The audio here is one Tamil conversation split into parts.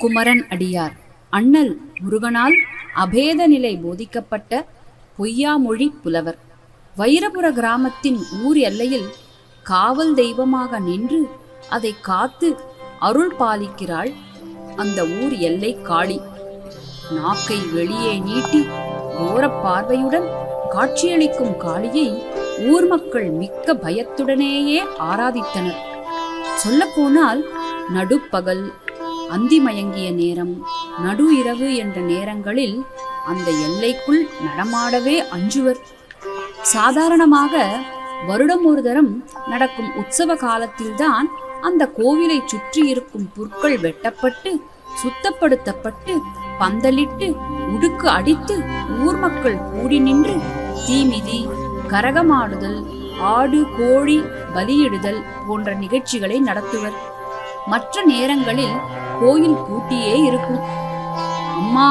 குமரன் அடியார். அண்ணல் முருகனால் அபேத நிலை போதிக்கப்பட்ட பொய்யாமொழி புலவர். வைரபுர கிராமத்தின் ஊர் எல்லையில் காவல் தெய்வமாக நின்று அதை காத்து அருள் பாலிக்கிறாள் அந்த ஊர் எல்லை காளி. நாக்கை வெளியே நீட்டி ஓரப் பார்வையுடன் காட்சியளிக்கும் காளியை ஊர் மக்கள் மிக்க பயத்துடனேயே ஆராதித்தனர். சொல்லப்போனால் நடுப்பகல் அந்திமயங்கிய நேரம். நடு இரவு என்ற நேரங்களில் அந்த எல்லைக்குள் நடமாடவே அஞ்சுவர். சாதாரணமாக வருடம் ஒரு தரம் நடக்கும் உற்சவ காலத்தில்தான் அந்த கோவிலை சுற்றி இருக்கும் புற்கள் வெட்டப்பட்டு சுத்தப்படுத்தப்பட்டு பந்தலிட்டு உடுக்கு அடித்து ஊர் மக்கள் கூடி நின்று தீமிதி கரகமாடுதல் ஆடு கோழி பலியிடுதல் போன்ற நிகழ்ச்சிகளை நடத்துவர். மற்ற நேரங்களில் கோயில் பூட்டியே இருக்கும். அம்மா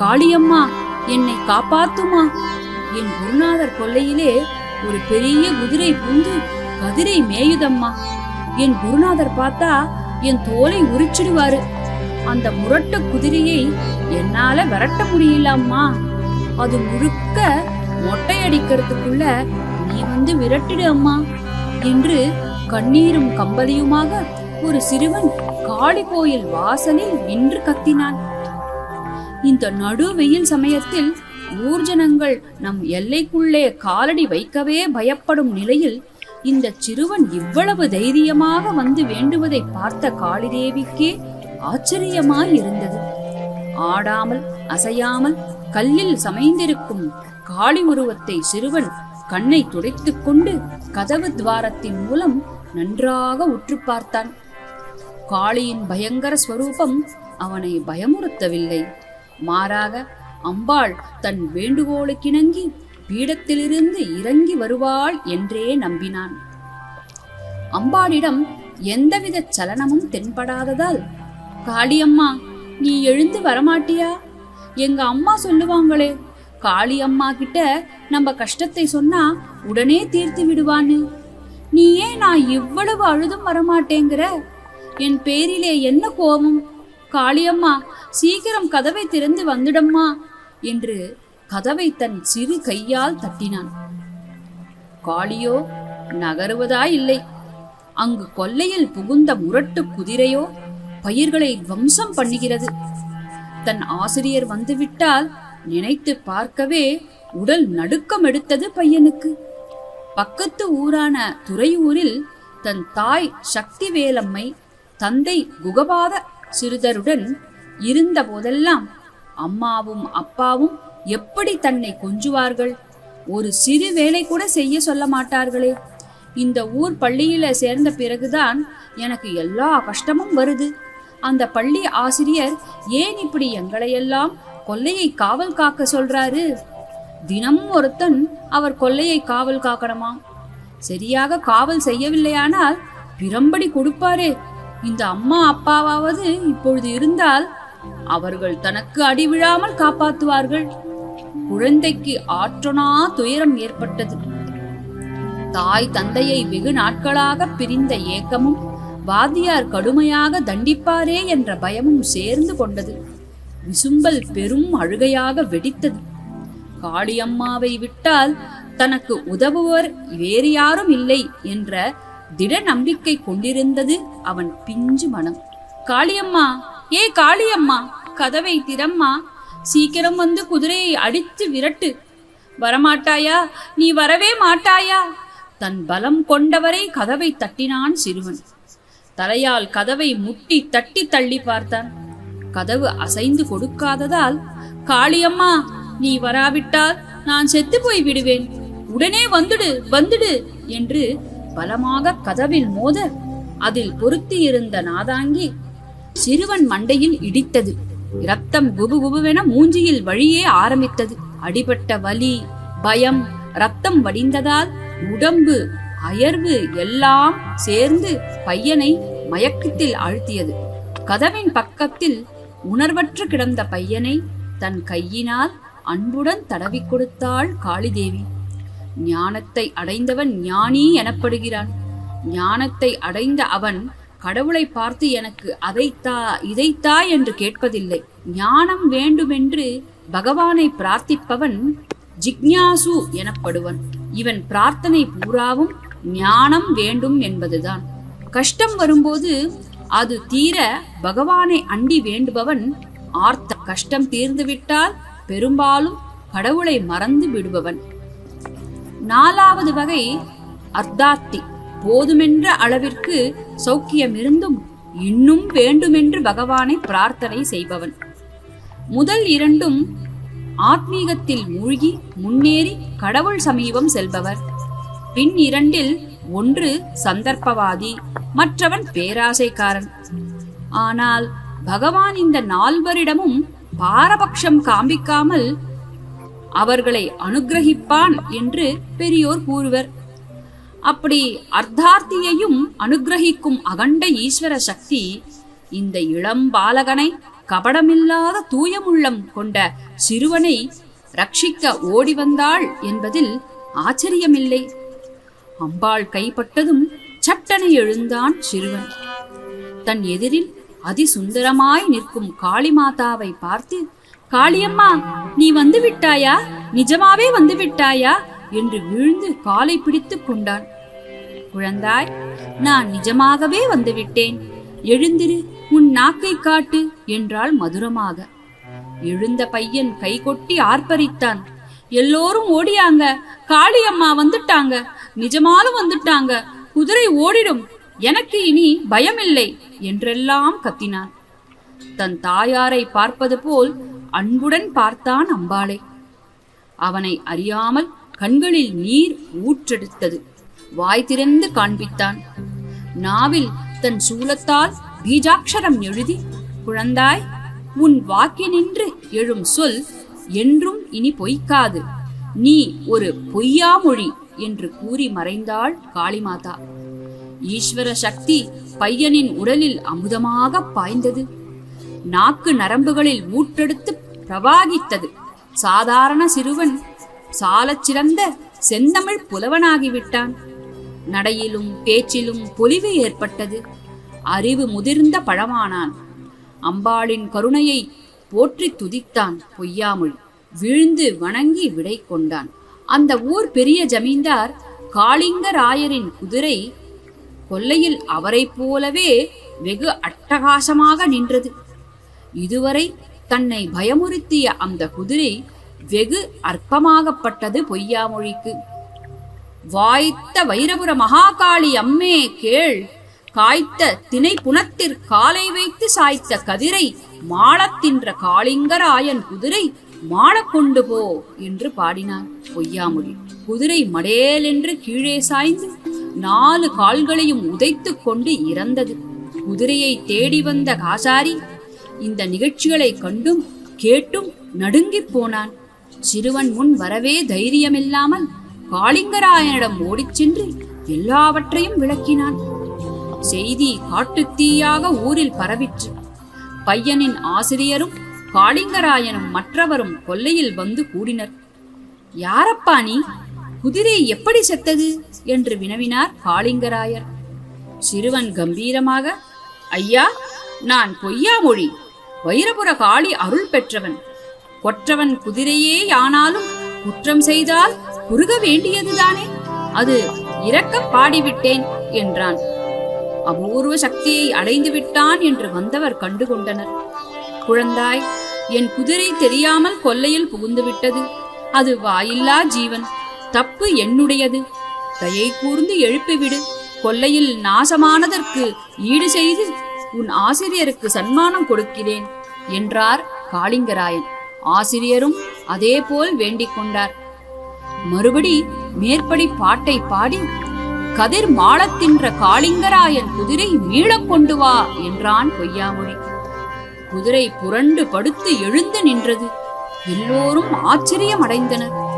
காளியம்மா என்னை காப்பாத்துமா? என் குருநாதர் கொல்லையிலே ஒரு பெரிய குதிரை புந்து கதிரை மேயுதம்மா. என் குருநாதர் பார்த்தா என் தோலை உரிச்சிடுவாரு. அந்த முரட்ட குதிரையை என்னால விரட்ட முடியல அம்மா அது முழுக்க மொட்டை அடிக்கிறதுக்குள்ள நீ வந்து விரட்டிடு அம்மா என்று கண்ணீரும் கம்பலியுமாக ஒரு சிறுவன் காளி கோயில் வாசலில் நின்று கத்தினான். இந்த நடு வெயில் சமயத்தில் ஊர்ஜனங்கள் நம் எல்லைக்குள்ளே காலடி வைக்கவே பயப்படும் நிலையில் இந்த சிறுவன் இவ்வளவு தைரியமாக வந்து வேண்டுவதை பார்த்த காளிதேவிக்கே ஆச்சரியமாய் இருந்தது ஆடாமல் அசையாமல் கல்லில் சமைந்திருக்கும் காளி உருவத்தை சிறுவன் கண்ணை துடைத்துக் கொண்டு கதவு துவாரத்தின் மூலம் நன்றாக உற்று பார்த்தான். காளியின் பயங்கர ஸ்வரூபம் அவனை பயமுறுத்தவில்லை. மாறாக அம்பாள் தன் வேண்டுகோளுக்கிணங்கி பீடத்திலிருந்து இறங்கி வருவாள் என்றே நம்பினான். அம்பாளிடம் எந்தவித சலனமும் தென்படாததால் காளியம்மா நீ எழுந்து வரமாட்டியா? எங்க அம்மா சொல்லுவாங்களே காளி அம்மா கிட்ட நம்ம கஷ்டத்தை சொன்னா உடனே தீர்த்து விடுவான்னு. நீ ஏன் நான் இவ்வளவு அழுதும் வரமாட்டேங்கிற என் பேரிலே என்ன கோபம்? காளியம்மா சீக்கிரம் கதவை திறந்து வந்துடம்மா என்று கதவை தன் சிறு கையால் தட்டினான். காளியோ நகருவதா இல்லை. அங்கு கொல்லையில் புகுந்த முரட்டு குதிரையோ பயிர்களை வம்சம் பண்ணுகிறது. தன் ஆசிரியர் வந்துவிட்டால் நினைத்து பார்க்கவே உடல் நடுக்கம் எடுத்தது பையனுக்கு. பக்கத்து ஊரான துறையூரில் தன் தாய் சக்தி வேலம்மை தந்தை குகபாத சிறுதருடன் இருந்த போதெல்லாம் அம்மாவும் அப்பாவும் எப்படி தன்னை கொஞ்சுவார்கள்? ஒரு சிறு வேலை கூட செய்ய சொல்ல மாட்டார்களே. இந்த ஊர் பள்ளியில சேர்ந்த பிறகுதான் எனக்கு எல்லா கஷ்டமும் வருது. அந்த பள்ளி ஆசிரியர் ஏன் இப்படி எங்களையெல்லாம் கொல்லையை காவல் காக்க சொல்றாரு? தினமும் ஒருத்தன் அவர் கொல்லையை காவல் காக்கணுமா? சரியாக காவல் செய்யவில்லையானால் பிரம்படி கொடுப்பாரே. இந்த அம்மா அப்பாவாவது இப்பொழுது இருந்தால் அவர்கள் தனக்கு அடி விழாமல் காப்பாற்றுவார்கள். குழந்தைக்கு ஆற்றனா துயரம் ஏற்பட்டது. தாய் தந்தையை வெகு நாட்களாக பிரிந்த ஏக்கமும் வாத்தியார் கடுமையாக தண்டிப்பாரே என்ற பயமும் சேர்ந்து கொண்டது. விசும்பல் பெரும் அழுகையாக வெடித்தது. காளியம்மாவை விட்டால் தனக்கு உதவுவர் வேறு யாரும் இல்லை என்ற திட நம்பிக்கை கொண்டிருந்தது அவன் பிஞ்சு மனம். காளியம்மா ஏ காளியம்மா கதவை திறம்மா. சீக்கிரம் வந்து குதிரையை அடித்து விரட்டு. வரமாட்டாயா? நீ வரவே மாட்டாயா? தன் பலம் கொண்டவரை கதவை தட்டினான் சிறுவன். தலையால் கதவை முட்டி தட்டி தள்ளி பார்த்தான். கதவு அசைந்து கொடுக்காததால் காளியம்மா நீ வராவிட்டால் நான் செத்து போய் விடுவேன். உடனே வந்துடு வந்துடு என்று பலமாக கதவில் மோத அதில் பொருத்தியிருந்த நாதாங்கி சிறுவன் மண்டையில் இடித்தது. ரத்தம் குபு குபுவென மூஞ்சியில் வழியே ஆரம்பித்தது. அடிபட்ட வலி பயம் ரத்தம் வடிந்ததால் உடம்பு அயர்வு எல்லாம் சேர்ந்து பையனை மயக்கத்தில் ஆழ்த்தியது. கதவின் பக்கத்தில் உணர்வற்று கிடந்த பையனை தன் கையினால் அன்புடன் தடவி கொடுத்தாள் காளிதேவி. ஞானத்தை அடைந்தவன் ஞானி எனப்படுகிறான். ஞானத்தை அடைந்த அவன் கடவுளை பார்த்து எனக்கு அதைத்தா இதைத்தா? என்று கேட்பதில்லை. ஞானம் வேண்டுமென்று பகவானை பிரார்த்திப்பவன் ஜிக்ஞாசு எனப்படுவன். இவன் பிரார்த்தனை பூராவும் ஞானம் வேண்டும் என்பதுதான். கஷ்டம் வரும்போது அது தீர பகவானை அண்டி வேண்டுபவன் ஆர்த்த கஷ்டம் தீர்ந்துவிட்டால் பெரும்பாலும் கடவுளை மறந்து விடுபவன். நாலாவது வகை அர்த்தாத்தி போதுமென்ற அளவிற்கு சௌக்கியமிருந்தும் இன்னும் வேண்டுமென்று பகவானை பிரார்த்தனை செய்பவன். முதல் இரண்டும் ஆத்மீகத்தில் மூழ்கி முன்னேறி கடவுள் சமீபம் செல்பவர். பின் இரண்டில் ஒன்று சந்தர்ப்பவாதி மற்றவன் பேராசைக்காரன். ஆனால் பகவான் இந்த நால்வரிடமும் பாரபட்சம் காண்பிக்காமல் அவர்களை அனுக்கிரகிப்பான் என்று பெரியோர் கூறுவர். அப்படி அர்த்தார்த்தியையும் அனுக்கிரகிக்கும் அகண்ட ஈஸ்வர சக்தி இந்த இளம் பாலகனை கபடமில்லாத தூயமுள்ளம் கொண்ட சிறுவனை ரட்சிக்க ஓடி வந்தாள் என்பதில் ஆச்சரியமில்லை. அம்பாள் கைப்பட்டதும் சட்டனை எழுந்தான் சிறுவன். தன் எதிரில் அதிசுந்தரமாய் நிற்கும் காளிமாதாவை பார்த்து காளியம்மா நீ வந்து விட்டாயா? நிஜமாவே வந்து விட்டாயா? என்று விழுந்து காலை பிடித்துக் கொண்டான். குழந்தாய் நான் நிஜமாகவே வந்துவிட்டேன். எழுந்திரு உன் நாக்கை காட்டு என்றாள் மதுரமாக. எழுந்த பையன் கை கொட்டி ஆர்ப்பரித்தான். எல்லோரும் ஓடியாங்க காளியம்மா வந்துட்டாங்க நிஜமாலும் வந்துட்டாங்க குதிரை ஓடிடும் எனக்கு இனி பயமில்லை என்றெல்லாம் கத்தினான். தன் தாயாரை பார்ப்பது போல் அன்புடன் பார்த்தான் அம்பாளை. அவனை அறியாமல் கண்களில் நீர் ஊற்றெடுத்தது. வாய் திறந்து காண்பித்தான். நாவில் தன் சூலத்தால் பீஜாட்சரம் எழுதி குழந்தாய் உன் வாக்கினின்று எழும் சொல் என்றும் இனி பொய்க்காது. நீ ஒரு பொய்யாமொழி என்று கூறி மறைந்தாள் காளிமாதா. ஈஸ்வர சக்தி பையனின் உடலில் அமுதமாக பாய்ந்தது. நாக்கு நரம்புகளில் ஊற்றெடுத்து பிரவாகித்தது. சாதாரண சிறுவன் சாலச் சிறந்த செந்தமிழ் புலவனாகிவிட்டான். நடையிலும் பேச்சிலும் பொலிவு ஏற்பட்டது. அறிவு முதிர்ந்த பழமானான். அம்பாளின் கருணையை போற்றி துதித்தான் பொய்யாமொழி. விழுந்து வணங்கி விடை கொண்டான். அந்த ஊர் பெரிய ஜமீன்தார் காளிங்கராயரின் குதிரை கொல்லையில் அவரைப் போலவே வெகு அட்டகாசமாக நின்றது. இதுவரை தன்னை பயமுறுத்திய அந்த குதிரை வெகு அற்பமாகப்பட்டது பொய்யாமொழிக்கு வாய்த்த வைரபுர மகாகாளி அம்மே கேள் காய்த்த தினை புனத்திற் காலை வைத்து சாய்த்த கதிரை மாளத்தின்ற காளிங்கராயன் குதிரை மாளக் கொண்டு போ என்று பாடினான் பொய்யாமொழி குதிரை மடேலென்று கீழே சாய்ந்து நாலு கால்களையும் உதைத்துக் கொண்டு இறந்தது. குதிரையை தேடி வந்த காசாரி இந்த நிகழ்ச்சிகளை கண்டும் கேட்டும் நடுங்கிப் போனான். சிறுவன் முன் வரவே தைரியமில்லாமல் காளிங்கராயனிடம் ஓடிச் சென்று எல்லாவற்றையும் விளக்கினான். செய்தி காட்டுத்தீயாக ஊரில் பரவிற்று. பையனின் ஆசிரியரும் காளிங்கராயனும் மற்றவரும் கொல்லையில் வந்து கூடினர். யாரப்பா நீ? குதிரை எப்படி செத்தது? என்று வினவினார் காளிங்கராயர். சிறுவன் கம்பீரமாக ஐயா நான் பொய்யாமொழி வைரபுர காளி அருள் பெற்றவன். கொற்றவன் குதிரையே ஆனாலும் குற்றம் செய்தால் குறுக வேண்டியதுதானே? அது இறக்க பாடிவிட்டேன் என்றான். அபூர்வ சக்தியை அடைந்து விட்டான் என்று வந்தவர் கண்டுகொண்டனர். குழந்தாய் என் குதிரை தெரியாமல் கொல்லையில் புகுந்து விட்டது. அது வாயில்லா ஜீவன் தப்பு என்னுடையது. தயை கூர்ந்து எழுப்பிவிடு கொல்லையில் நாசமானதற்கு ஈடு செய்து உன் ஆசிரியருக்கு சன்மானம் கொடுக்கிறேன் என்றார் காளிங்கராயன். ஆசிரியரும் அதேபோல் வேண்டிக் கொண்டார். மறுபடி மேற்படி பாட்டை பாடி கதிர் மாளத்தின்ற காளிங்கராயன் குதிரை மீளக் கொண்டு வா என்றான் பொய்யாமொழி. குதிரை புரண்டு படுத்து எழுந்து நின்றது. எல்லோரும் ஆச்சரியம் அடைந்தனர்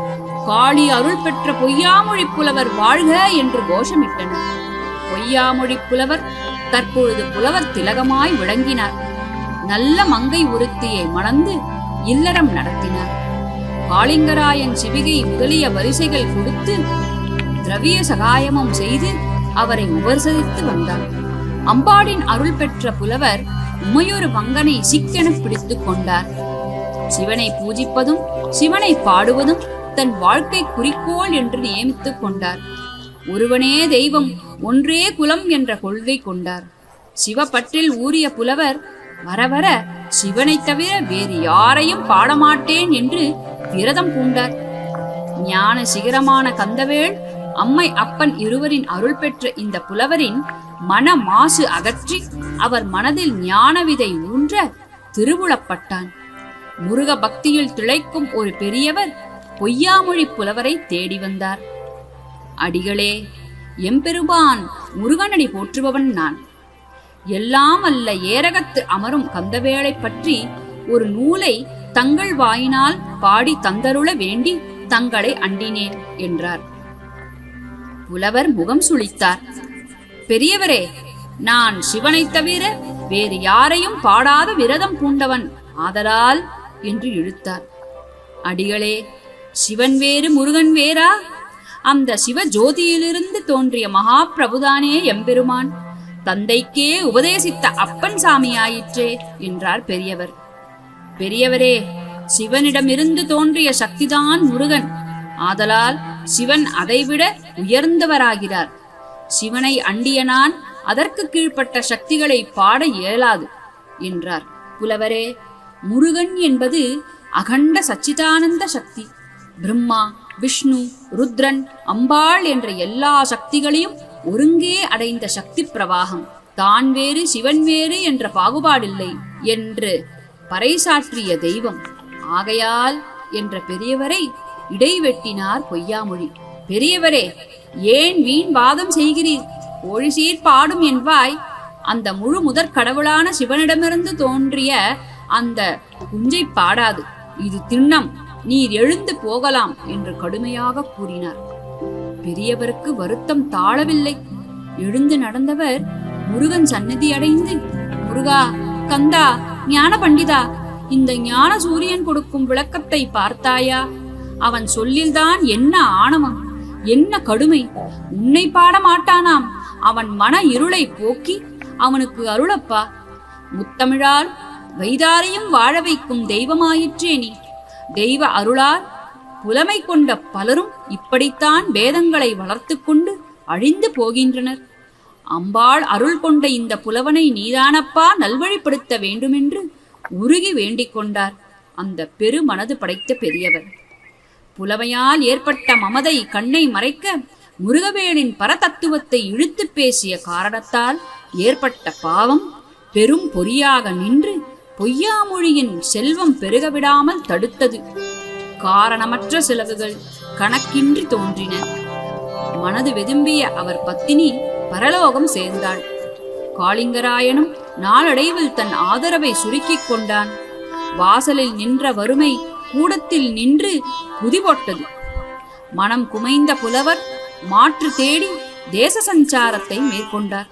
காளி அருள் பெற்ற பொய்யாமொழி புலவர் வாழ்க என்று கோஷமிட்டனர். பொய்யாமொழி புலவர் தற்பொழுது புலவர் திலகமாய் விளங்கினார். நல்ல மங்கை ஒருத்தியை மணந்து இல்லறம் நடத்தினார். காளிங்கராயன் சிவிகை முதலிய வரிசைகள் கொடுத்து திரவிய சகாயமும் செய்து அவரை உபசரித்து வந்தார் அம்பாடின் அருள் பெற்ற புலவர் உமையொரு மங்கனை சிக்கென பிடித்துக் கொண்டார். சிவனை பூஜிப்பதும் சிவனை பாடுவதும் தன் வாழ்க்கை குறிக்கோள் என்று நியமித்துக் கொண்டார். ஒருவனே தெய்வம் ஒன்றே குலம் என்ற கொள்கை கொண்டார். சிவப்பற்றில் ஊறிய புலவர் வர வர சிவனைத் தவிர வேறு யாரையும் பாடமாட்டேன் என்று விரதம் பூண்டார். ஞான சிகரமான கந்தவேள் அம்மை அப்பன் இருவரின் அருள் பெற்ற இந்த புலவரின் மன மாசு அகற்றி அவர் மனதில் ஞான விதை ஊன்ற திருவுளப்பட்டான் முருக பக்தியில் திளைக்கும் ஒரு பெரியவர் பொய்யாமொழி புலவரை தேடி வந்தார். அடிகளே எம்பெருமான் முருகனடி போற்றுபவன் நான். எல்லாம் அல்ல ஏரகத்து அமரும் கந்தவேளை பற்றி ஒரு நூலை தங்கள் வாயினால் பாடி தந்தருள வேண்டி தங்களை அண்டினேன் என்றார். புலவர் முகம் சுளித்தார். பெரியவரே நான் சிவனைத் தவிர வேறு யாரையும் பாடாத விரதம் பூண்டவன் ஆதலால் என்று இழுத்தார். அடிகளே சிவன் வேறு முருகன் வேறா? அந்த சிவ ஜோதியிலிருந்து தோன்றிய மகாபிரபுதானே எம்பெருமான். தந்தைக்கே உபதேசித்த அப்பன் சாமியாயிற்றே என்றார் பெரியவர். பெரியவரே சிவனிடமிருந்து தோன்றிய சக்திதான் முருகன். ஆதலால் சிவன் அதைவிட உயர்ந்தவராகிறார். சிவனை அண்டிய நான் அதற்கு கீழ்ப்பட்ட சக்திகளை பாட இயலாது என்றார். புலவரே முருகன் என்பது அகண்ட சச்சிதானந்த சக்தி. பிரம்மா விஷ்ணு ருத்ரன் அம்பாள் என்ற எல்லா சக்திகளையும் ஒருங்கே அடைந்த சக்தி பிரவாகம். தான் வேறு சிவன் வேறு என்ற பாகுபாடில்லை என்று பறைசாற்றிய தெய்வம். ஆகையால் என்ற பெரியவரை இடைவெட்டினார் பொய்யாமொழி. பெரியவரே ஏன் வீண் வாதம் செய்கிறீர்? ஒழிசீர் பாடும் என்பாய். அந்த முழு முதற் கடவுளான சிவனிடமிருந்து தோன்றிய அந்த குஞ்சை பாடாது. இது திண்ணம். நீர் எழுந்து போகலாம் என்று கடுமையாக கூறினார். பெரியவருக்கு வருத்தம் தாழவில்லை. எழுந்து நடந்தவர் முருகன் சன்னதி அடைந்து முருகா கந்தா ஞான பண்டிதா இந்த ஞான சூரியன் கொடுக்கும் விளக்கத்தை பார்த்தாயா? அவன் சொல்லில்தான் என்ன ஆணவம் என்ன கடுமை உன்னை பாட மாட்டானாம். அவன் மன இருளை போக்கி அவனுக்கு அருளப்பா. முத்தமிழால் வைதாரையும் வாழ வைக்கும் தெய்வமாயிற்றே நீ. தெய்வ அருளால் புலமை கொண்ட பலரும் இப்படித்தான் வேதங்களை வளர்த்து கொண்டு அழிந்து போகின்றனர். அம்பாள் அருள் கொண்ட இந்த புலவனை நீதானப்பா நல்வழிப்படுத்த வேண்டுமென்று உருகி வேண்டிக் கொண்டார். அந்த பெரு மனது படைத்த பெரியவர். புலமையால் ஏற்பட்ட மமதை கண்ணை மறைக்க முருகவேலின் பரதத்துவத்தை இழுத்து பேசிய காரணத்தால் ஏற்பட்ட பாவம் பெரும் பொறியாக நின்று பொய்யாமொழியின் செல்வம் பெருகவிடாமல் தடுத்தது. காரணமற்ற செலவுகள் கணக்கின்றி தோன்றின. மனது வெதும்பிய அவர் பத்தினி பரலோகம் சேர்ந்தாள். காளிங்கராயனும் நாளடைவில் தன் ஆதரவை சுருக்கிக் கொண்டான். வாசலில் நின்ற வறுமை கூடத்தில் நின்று குதிபோட்டது. மனம் குமைந்த புலவர் மாற்று தேடி தேச சஞ்சாரத்தை மேற்கொண்டார்.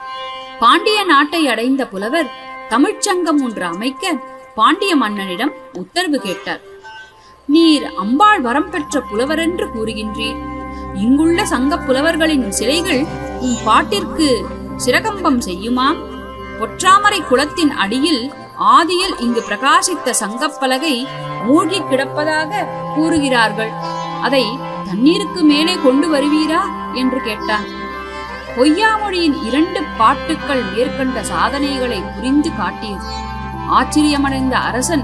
பாண்டிய நாட்டை அடைந்த புலவர் தமிழ்ச்சங்கம் ஒன்று அமைக்க பாண்டிய மன்னனிடம் உத்தரவு கேட்டார். நீர் அம்பாள் வரம் பெற்ற புலவரென்று கூறுகின்றீர். இங்குள்ள சங்க புலவர்களின் சிலைகள் உன் பாட்டிற்கு சிரகம்பம் செய்யுமாம்? பொற்றாமரை குளத்தின் அடியில் ஆதியில் இங்கு பிரகாசித்த சங்கப்பலகை மூழ்கி கிடப்பதாக கூறுகிறார்கள். அதை தண்ணீருக்கு மேலே கொண்டு வருவீரா? என்று கேட்டான். பொய்யாமொழியின் இரண்டு பாட்டுக்கள் மேற்கண்ட சாதனைகளை புரிந்து காட்டியது. ஆச்சரியமடைந்த அரசன்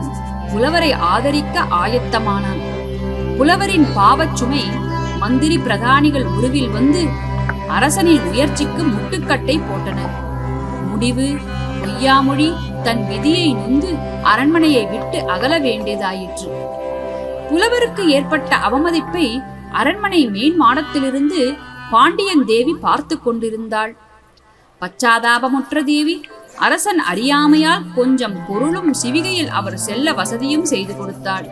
புலவரை ஆதரிக்க ஆயத்தமானான். புலவரின் பாவச்சுமை மந்திரி பிரதானிகள் உருவில் வந்து அரசனின் முயற்சிக்கு முட்டுக்கட்டை போட்டனர் முடிவு பொய்யாமொழி தன் விதியை நொந்து அரண்மனையை விட்டு அகல வேண்டியதாயிற்று. புலவருக்கு ஏற்பட்ட அவமதிப்பை அரண்மனை மேன் மாடத்திலிருந்து பாண்டியன் தேவி பார்த்து கொண்டிருந்தாள். பச்சாதாபமுற்ற தேவி அரசன் அறியாமையால் கொஞ்சம் பொருளும் சிவிகையில் அவர் செல்ல வசதியும் செய்து கொடுத்தாள்.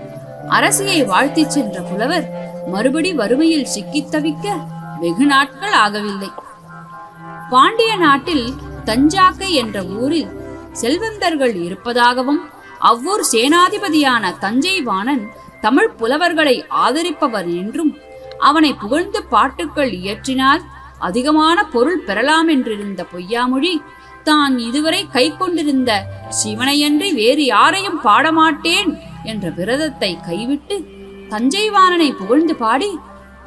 அரசியை வாழ்த்திச் சென்ற புலவர் மறுபடி வறுமையில் சிக்கித் தவிக்க வெகு நாட்கள் ஆகவில்லை. பாண்டிய நாட்டில் தஞ்சாக்கை என்ற ஊரில் செல்வந்தர்கள் இருப்பதாகவும் அவ்வூர் சேனாதிபதியான தஞ்சை வாணன் தமிழ் புலவர்களை ஆதரிப்பவர் என்றும் அவனை புகழ்ந்து பாட்டுக்கள் இயற்றினால் அதிகமான பொருள் பெறலாம் என்றிருந்த பொய்யாமொழி தான் இதுவரை கை கொண்டிருந்த சிவனையன்றி வேறு யாரையும் பாடமாட்டேன் என்ற விரதத்தை கைவிட்டு தஞ்சைவாணனை புகழ்ந்து பாடி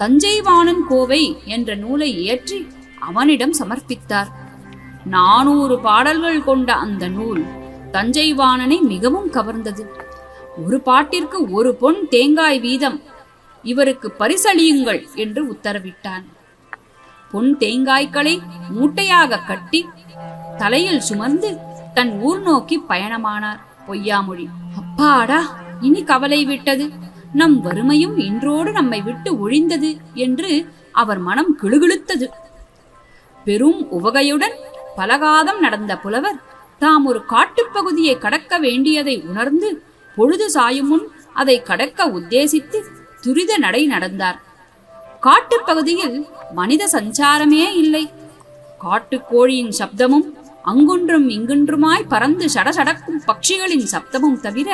தஞ்சைவாணன் கோவை என்ற நூலை இயற்றி அவனிடம் சமர்ப்பித்தார். நானூறு பாடல்கள் கொண்ட அந்த நூல் தஞ்சைவாணனை மிகவும் கவர்ந்தது. ஒரு பாட்டிற்கு ஒரு பொன் தேங்காய் வீதம் இவருக்கு பரிசளியுங்கள் என்று உத்தரவிட்டான். பொன் தேங்காய்களை மூட்டையாக கட்டி தலையில் சுமந்து தன் ஊர் நோக்கி பயணமானார். பொய்யாமொழி அப்பாடா இனி கவலை விட்டது. நம் வறுமையும் இன்றோடு நம்மை விட்டு ஒழிந்தது என்று அவர் மனம் கிளுகிழுத்தது. பெரும் உவகையுடன் பலகாதம் நடந்த புலவர் தாம் ஒரு காட்டுப்பகுதியை கடக்க வேண்டியதை உணர்ந்து பொழுது சாயும் முன் அதை கடக்க உத்தேசித்து துரித நடை நடந்தார். காட்டுப்பகுதியில் மனித சஞ்சாரமே இல்லை. காட்டுக்கோழியின் சப்தமும் அங்கொன்றும் இங்கொன்றுமாய் பறந்து சடசடக்கும் பட்சிகளின் சப்தமும் தவிர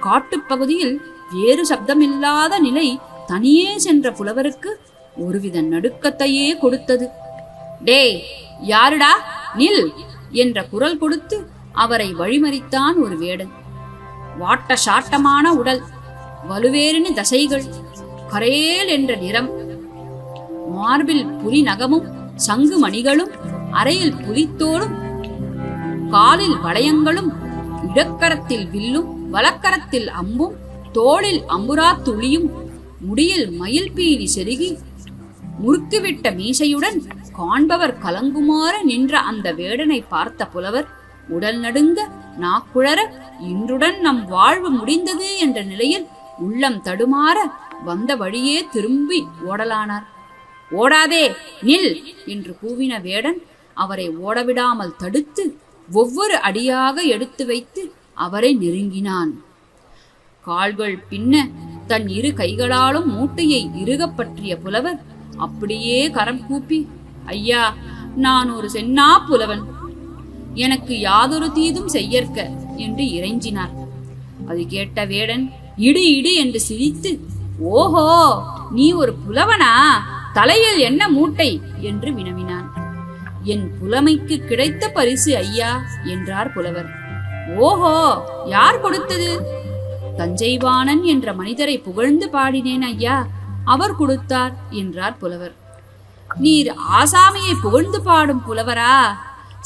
காட்டுப்பகுதியில் வேறு சப்தமில்லாத நிலை தனியே சென்ற புலவருக்கு ஒருவித நடுக்கத்தையே கொடுத்தது. டேய் யாருடா? நில்! என்ற குரல் கொடுத்து அவரை வழிமறித்தான் ஒரு வேடன். வாட்ட சாட்டமான உடல் வலுவேறின தசைகள் கரேல் என்ற நிறம் மார்பில் புலி நகமும் சங்கு மணிகளும் அறையில் புலித்தோலும் காலில் வளையங்களும் இடக்கரத்தில் வில்லும் வலக்கரத்தில் அம்பும் தோளில் அம்புரா துளியும் முடியில் மயில் பீலி செருகி முறுக்குவிட்ட மீசையுடன் காண்பவர் கலங்குமாற நின்ற அந்த வேடனை பார்த்த புலவர் உடல் நடுங்க நாக்குழற இன்றுடன் நம் வாழ்வு முடிந்தது என்ற நிலையில் உள்ளம் தடுமாற வந்த வழியே திரும்பி ஓடலானார். ஓடாதே நில்! என்று கூவின வேடன் அவரை ஓடவிடாமல் தடுத்து ஒவ்வொரு அடியாக எடுத்து வைத்து அவரை நெருங்கினான். கால்கள் பின்ன தன் இரு கைகளாலும் மூட்டையை இறுகப் பற்றிய புலவர் அப்படியே கரம் கூப்பி ஐயா நான் ஒரு சென்னா புலவன். எனக்கு யாதொரு தீதும் செய்யற்க என்று இறைஞ்சினார். அது கேட்ட வேடன் இடு இடு என்று சிரித்து ஓஹோ நீ ஒரு புலவனா? தலையில் என்ன மூட்டை? என்று வினவினான். என் புலமைக்கு கிடைத்த பரிசு ஐயா என்றார் புலவர். ஓஹோ யார் கொடுத்தது? தஞ்சைவாணன் என்ற மனிதரை புகழ்ந்து பாடினேன் ஐயா அவர் கொடுத்தார் என்றார் புலவர். நீர் ஆசாமியை புகழ்ந்து பாடும் புலவரா?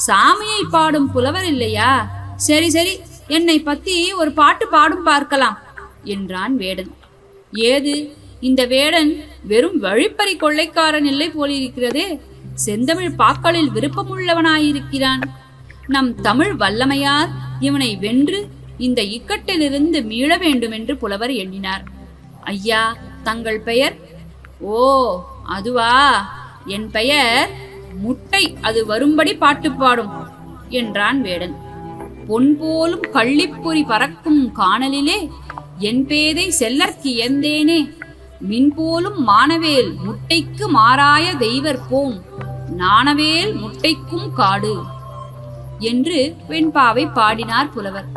சாமியை பாடும் புலவர் இல்லையா? சரி சரி என்னை பத்தி ஒரு பாட்டு பாடும் பார்க்கலாம் என்றான் வேடன். ஏது இந்த வேடன் வெறும் வழிப்பறி கொள்ளைக்காரன் இல்லை போலிருக்கிறதே செந்தமிழ் பாக்களில் விருப்பமுள்ளவனாயிருக்கிறான். நம் தமிழ் வல்லமையார் இவனை வென்று இந்த இக்கட்டிலிருந்து மீள வேண்டும் என்று புலவர் எண்ணினார். ஐயா தங்கள் பெயர்? ஓ அதுவா? என் பெயர் முட்டை அது வரும்படி பாட்டு பாடும் என்றான் வேடன். பொன் போலும் கள்ளிப்பொறி பறக்கும் காணலிலே என் பேதை செல்லற்கு எந்தேனே மின் போலும் மானவேல் முட்டைக்கு மாறாய தெய்வர் போம். நாணவேல் முட்டைக்கும் காடு என்று வெண்பாவை பாடினார் புலவர்.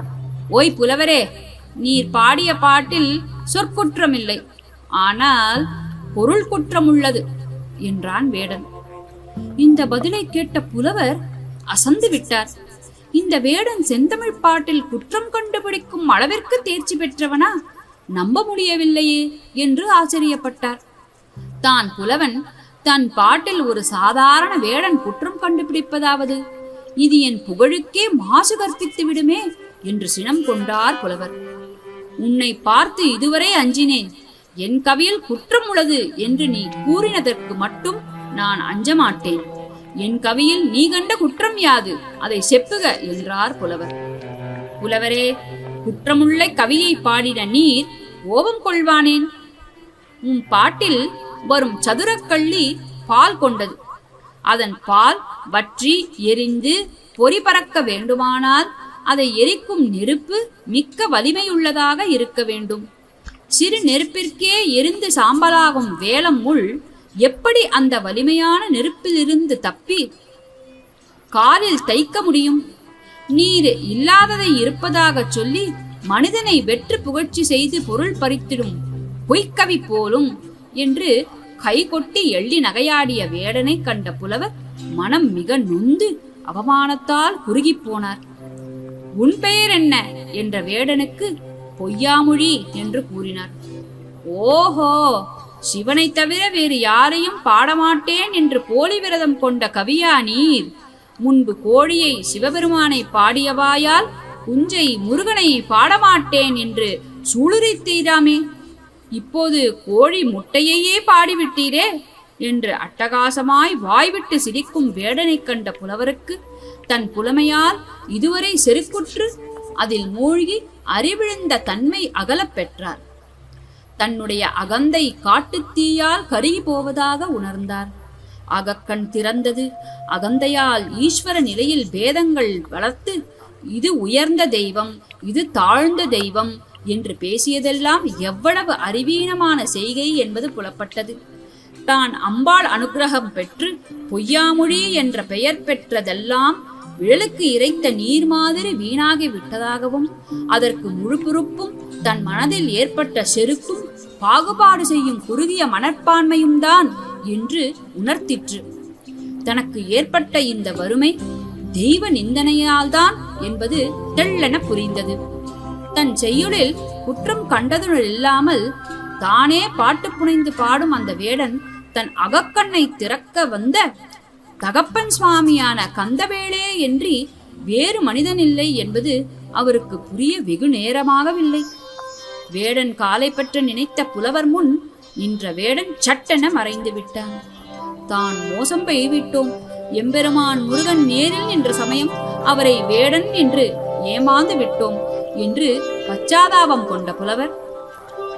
ஓய் புலவரே நீர் பாடிய பாட்டில் சொற்குற்றமில்லை. ஆனால் பொருள் குற்றம் உள்ளது என்றான் வேடன். இந்த பதிலை கேட்ட புலவர் அசந்து விட்டார். இந்த வேடன் செந்தமிழ் பாட்டில் குற்றம் கண்டுபிடிக்கும் அளவிற்கு தேர்ச்சி பெற்றவனா? நம்ப முடியவில்லையே என்று ஆச்சரியப்பட்டார். தான் புலவன் தன் பாட்டில் ஒரு சாதாரண வேடன் குற்றம் கண்டுபிடிப்பதாவது. இது என் புகழுக்கே மாசு கற்பித்து விடுமே என்று சினம் கொண்டார் புலவர். உன்னை பார்த்து இதுவரை அஞ்சினேன். என் கவியில் குற்றம் உள்ளது என்று நீ கூறினதற்கு மட்டும் நான் அஞ்ச மாட்டேன் என் கவியில் நீ கண்ட குற்றம் யாது? அதை செப்புக என்றார் புலவர். புலவரே குற்றமுள்ள கவியை பாடின நீர் ஓபம் கொள்வானேன்? உன் பாட்டில் வரும் சதுரக்கள்ளி பால் கொண்டது. அதன் பால் வற்றி எரிந்து பொறி பறக்க வேண்டுமானால் அதை எரிக்கும் நெருப்பு மிக்க வலிமையுள்ளதாக இருக்க வேண்டும். சிறு நெருப்பிற்கே எரிந்து சாம்பலாகும் வேலம் முள் எப்படி அந்த வலிமையான நெருப்பிலிருந்து தப்பி? காலில் தைக்க முடியும். நீர் இல்லாததை இருப்பதாகச் சொல்லி மனிதனை வெற்று புகழ்ச்சி செய்து பொருள் பறித்திடும் பொய்க்கவி போலும் என்று கைகொட்டி எள்ளி நகையாடிய வேடனை கண்ட புலவர் மனம் மிக நொந்து அவமானத்தால் குறுகிப் போனார். உன் பெயர் என்ன என்ற வேடனுக்கு பொய்யாமொழி என்று கூறினார். ஓஹோ! சிவனை தவிர வேறு யாரையும் பாடமாட்டேன் என்று போலி விரதம் கொண்ட கவியா நீர் முன்பு கோழியை சிவபெருமானை பாடியவாயால் குஞ்சை முருகனை பாடமாட்டேன் என்று சூளுரைத்தீராமே இப்போது கோழி முட்டையையே பாடிவிட்டீரே என்று அட்டகாசமாய் வாய்விட்டு சிரிக்கும் வேடனைக் கண்ட புலவருக்கு தன் புலமையால் இதுவரை செருக்குற்று அதில் மூழ்கி அறிவிழந்த தன்மை அகலப் பெற்றார். தன்னுடைய அகந்தை காட்டுத் தீயால் கருகி போவதாக உணர்ந்தார். அகக்கண் திறந்தது. அகந்தையால் ஈஸ்வர நிலையில் பேதங்கள் வளர்த்து இது உயர்ந்த தெய்வம் இது தாழ்ந்த தெய்வம் என்று பேசியதெல்லாம் எவ்வளவு அறிவீனமான செய்கை என்பது புலப்பட்டது. தான் அம்பாள் அனுக்கிரகம் பெற்று பொய்யாமொழி என்ற பெயர் பெற்றதெல்லாம் விழலுக்கு இறைத்த நீர் மாதிரி வீணாகி விட்டதாகவும் அதற்கு முழு பொறுப்பும் தன் மனதில் ஏற்பட்ட செருக்கும் பாகுபாடு செய்யும் குறுகிய மனப்பான்மையும் தான் என்று உணர்த்திற்று. தனக்கு ஏற்பட்ட இந்த வறுமை தெய்வ நிந்தனையால்தான் என்பது தெள்ளென புரிந்தது. தன் செய்யுளில் குற்றம் கண்டதுடன் இல்லாமல் தானே பாட்டு புனைந்து பாடும் அந்த வேடன் தன் அகக்கண்ணை திறக்க வந்த தகப்பன் சுவாமியான கந்தவேளே என்று வேறு மனிதன் இல்லை என்பது அவருக்கு புரிய வெகு நேரமாகவில்லை வேடன் காலை பற்ற நினைத்த புலவர் முன் நின்ற வேடன் சட்டென மறைந்து விட்டான். தான் மோசம் பெய்விட்டோம். எம்பெருமான் முருகன் நேரில் நின்ற சமயம் அவரை வேடன் என்று ஏமாந்து விட்டோம் என்று பச்சாதாபம் கொண்ட புலவர்.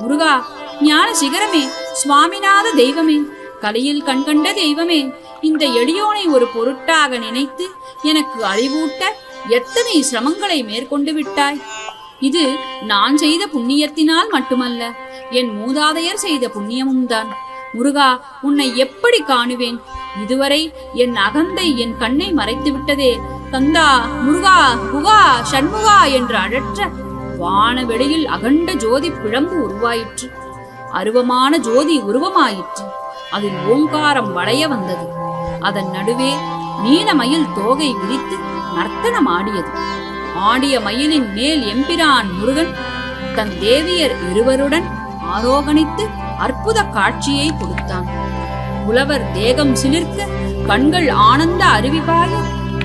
முருகா ஞான சிகரமே சுவாமிநாத தெய்வமே கலியில் கண்கண்ட தெய்வமே இந்த எளியோனை ஒரு பொருட்டாக நினைத்து எனக்கு அறிவூட்ட எத்தனை சிரமங்களை மேற்கொண்டு விட்டாய்? இது நான் செய்த புண்ணியத்தினால் மட்டுமல்ல என் மூதாதையர் செய்த புண்ணியமும் தான் முருகா உன்னை எப்படி காணுவேன்? இதுவரை என் அகந்தை என் கண்ணை மறைத்து விட்டதே தந்தா முருகா குகா சண்முகா என்று அழற்ற வானவெளியில் அகண்ட ஜோதி பிழம்பு உருவாயிற்று. அருவமான ஜோதி உருவமாயிற்று. அதில் ஓங்காரம் வளைய வந்தது. அதன் நடுவே நீலமயில் தோகை விரித்து நர்த்தனம் ஆடியது ஆடிய மயிலின் மேல் எம்பிரான் முருகன் தன் தேவியர் இருவருடன் ஆரோகணித்து அற்புத காட்சியை கொடுத்தான். புலவர் தேகம் சிலிர்க்க கண்கள் ஆனந்த அருவிபாய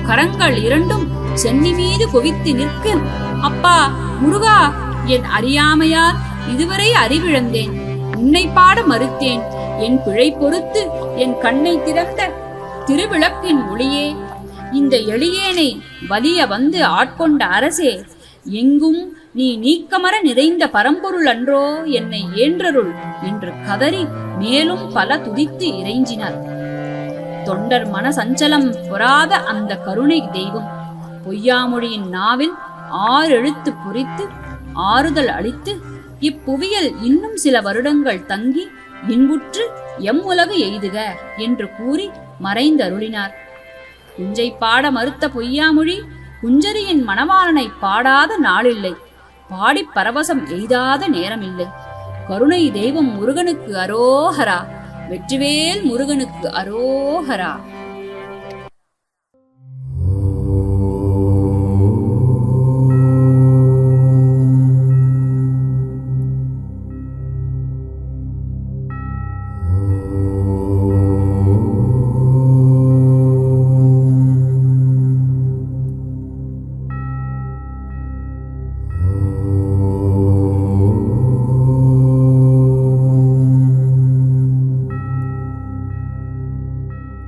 கரங்கள் இரண்டும் சென்னி மீது குவித்து நிற்க அப்பா முருகா என் அறியாமையால் இதுவரை அறிவிழந்தேன். உன்னை பாட மறுத்தேன். என் பிழை பொறுத்து என் கண்ணை திறந்த திருவிளக்கின் ஒளியே. இந்த எளியேனை வலிய வந்து ஆட்கொண்ட அரசே எங்கும் நீ நீக்கமர நிறைந்த பரம்பொருள் அன்றோ என்னை ஏன்றருள் என்று கதறி மேலும் பல துதித்து இறைஞ்சினார். தொண்டர் மன சஞ்சலம் பொறாத அந்த கருணை தெய்வம் பொய்யாமொழியின் நாவில் ஆறு எழுத்து பொறித்து ஆறுதல் அளித்து இப்புவியல் இன்னும் சில வருடங்கள் தங்கி இன்புற்று உலகு எய்துக என்று கூறி மறைந்தருளினார். குஞ்சை பாட மறுத்த பொய்யாமொழி குஞ்சரியின் மணவாளனை பாடாத நாளில்லை. பாடிப் பரவசம் எய்தாத நேரம் இல்லை கருணை தெய்வம் முருகனுக்கு அரோஹரா. வெற்றிவேல் முருகனுக்கு அரோஹரா.